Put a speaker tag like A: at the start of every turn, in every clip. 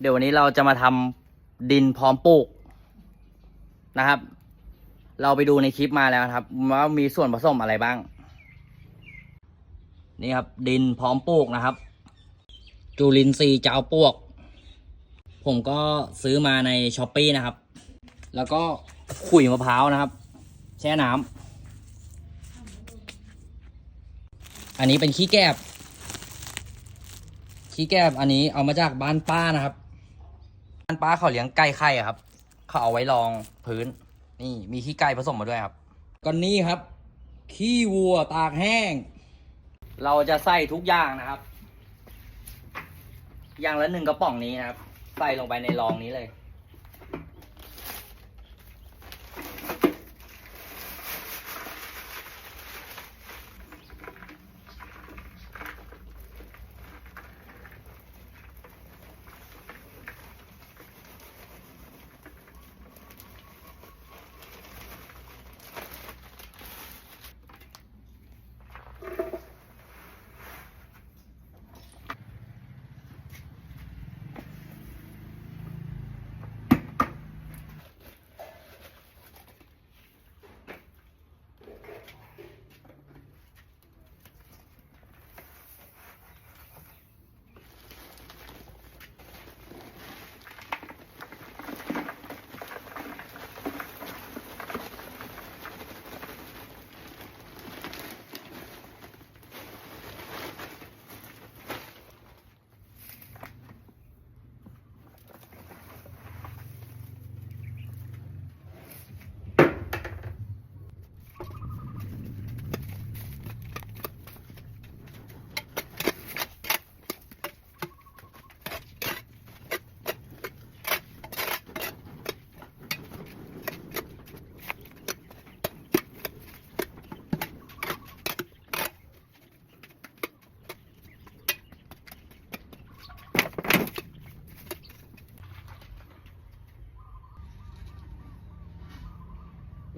A: เดี๋ยววันนี้เราจะมาทำดินพร้อมปลูกนะครับ เราไปดูในคลิปมาแล้วครับว่ามีส่วนผสมอะไรบ้าง นี่ครับ ดินพร้อมปลูกนะครับ จุลินทรีย์เจ้าปวก ผมก็ซื้อมาในช้อปปีนะครับ แล้วก็ขุยมะพร้าวนะครับ แช่น้ำอันนี้เป็นขี้แกบขี้แกบอันนี้เอามาจากบ้านป้านะครับ บ้านป้าเขาเลี้ยงไก่ไข่อะครับ เขาเอาไว้รองพื้น นี่มีขี้ไก่ผสมมาด้วยครับก็นี่ครับ ขี้วัวตากแห้ง เราจะใส่ทุกอย่างนะครับ อย่างละหนึ่งกระป๋องนี้นะครับ ใส่ลงไปในรองนี้เลย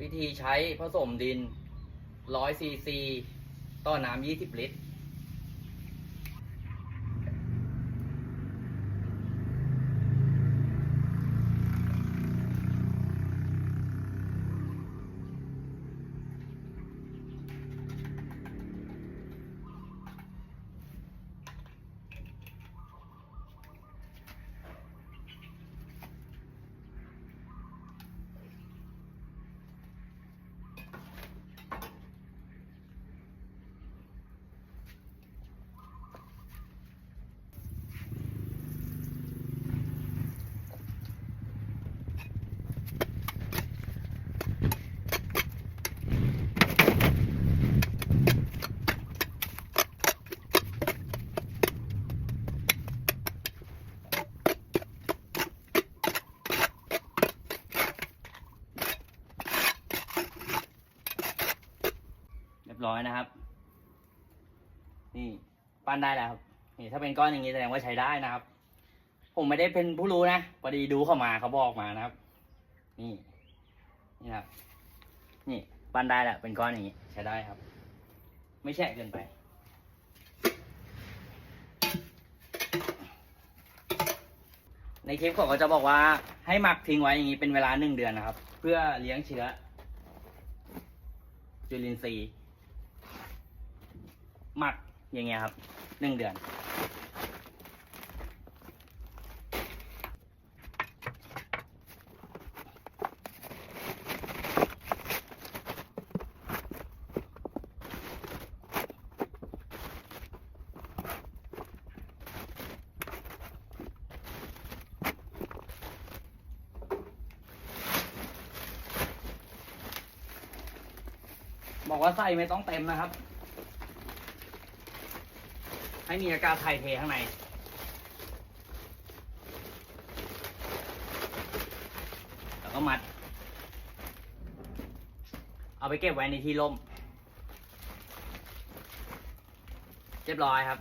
A: วิธีใช้ผสมดิน 100 ซีซี ต่อน้ำ 20 ลิตร ร้อยนะครับ นี่ปั้นได้แล้วครับนี่ถ้าเป็นก้อนอย่างนี้แสดงว่าใช้ได้นะครับ ผมไม่ได้เป็นผู้รู้นะพอดีดูเข้ามาเขาบอกมานะครับ นี่นี่ครับ นี่ปั้นได้แล้วเป็นก้อนอย่างนี้ ใช้ได้ครับ ไม่แฉะเกินไปในคลิปเขาก็จะบอกว่าให้หมักทิ้งไว้อย่างนี้เป็นเวลาหนึ่งเดือนนะครับ เพื่อเลี้ยงเชื้อจุลินทรีย์ หมักอย่างเงี้ยครับหนึ่งเดือนบอกว่าไส้ไม่ต้องเต็มนะครับ ให้มีอากาศถ่ายเทข้างในแล้วก็มัด เอาไปเก็บไว้ในที่ร่ม เรียบร้อยครับ